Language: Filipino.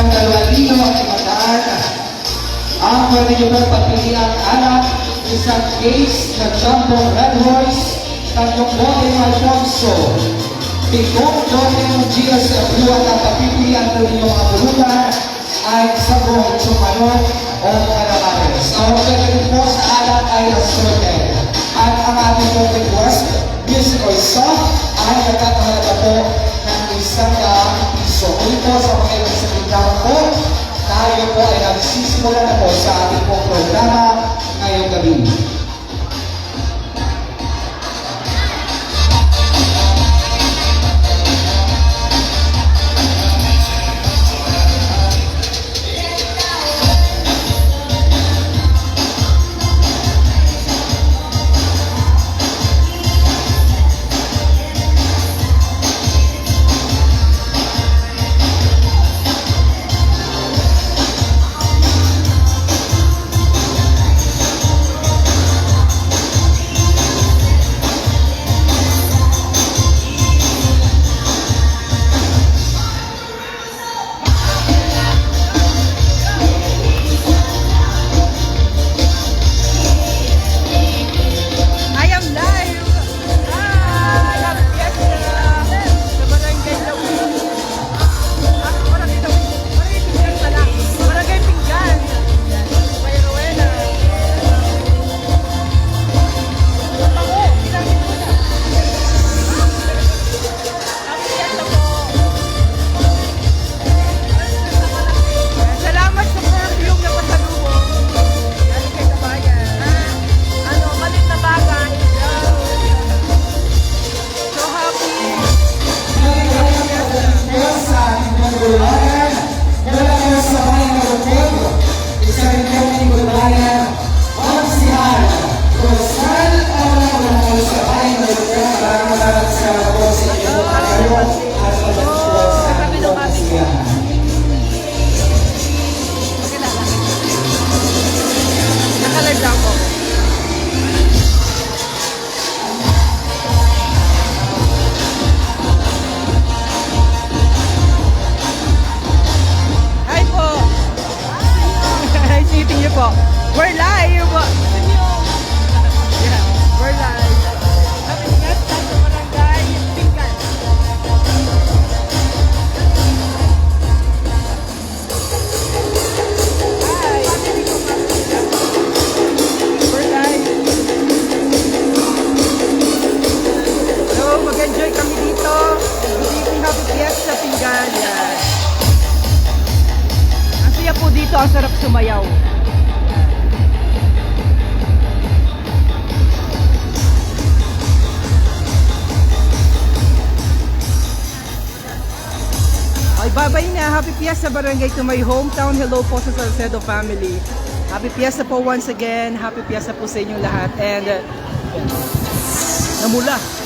isang dalawang at imataan. Ang pwede nyo pong pagpiliang anak, isang case na Jumbo Red Horse, tatlong bote ng Alfonso, pitong bote ng Gias sa buwan na papipilian ng inyong mga bulutan ay sabong chumanok o kalamares. Ang pwede po sa anak ay assorted. At ang ating request, musical song, ay nagkakahalaga po ng isang po sa mga sa po, tayo po ay nagsisimula na po sa ating programa ngayong gabi. Po. We're live. Yeah, we're live. Sa mag-enjoy kami dito. Good happy fiesta, pinggan. Yan. Ang po dito, ang sarap sumayaw. Ay, bye-bye na. Happy Fiesta Barangay to my hometown. Hello po sa Salcedo family. Happy Fiesta po once again. Happy Fiesta po sa inyong lahat. And, uh, namula.